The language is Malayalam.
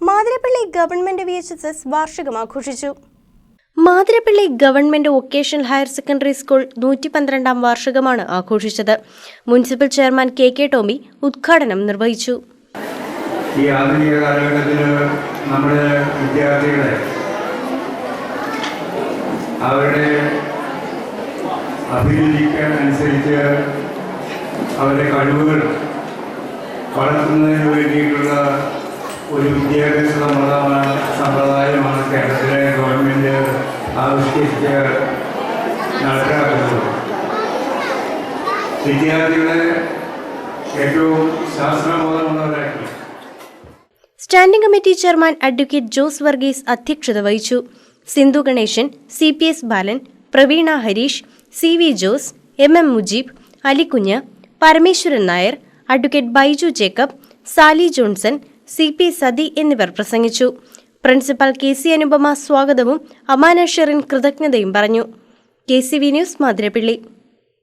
Mathirappally government V H S S വാർഷികം ആഘോഷിച്ചു. Mathirappally government vocational higher secondary school നൂറ്റി പന്ത്രണ്ടാം വാർഷികമാണ് ആഘോഷിച്ചത്. Municipal chairman K K Tomy ഉദ്ഘാടനം നിർവഹിച്ചു. ഈ ആധുനിക കാലഘട്ടത്തിൽ നമ്മുടെ വിദ്യാർത്ഥികളെ അവരുടെ അഭിരുചിക്ക് അനുസരിച്ച് അവരുടെ കഴിവുകൾ വളർത്തുന്നതിന് വേണ്ടിയിട്ടുള്ള ഒരു വിദ്യാഭ്യാസ സമ്പ്രദായമാണ് സമ്പ്രദായമാണ് കേരളത്തിലെ ഗവൺമെന്റ് ആവിഷ്കരിച്ച് നടപ്പിലാക്കുന്നത് വിദ്യാർത്ഥികളെ ഏറ്റവും ശാസ്ത്രബോധമുള്ളവരാക്കി. Standing committee chairman advocate Jose Varghese അധ്യക്ഷത വഹിച്ചു. Sindhu Ganesan C P S Balan Praveena Harish C V Jose M M Mujeeb Alikunju Parameswaran Nair advocate Baiju Jacob Sali Johnson C P Sathi എന്നിവർ പ്രസംഗിച്ചു. പ്രിൻസിപ്പൽ കെ സി അനുപമ സ്വാഗതവും അമാന ഷെറിൻ കൃതജ്ഞതയും പറഞ്ഞു. K C V news Mathirappally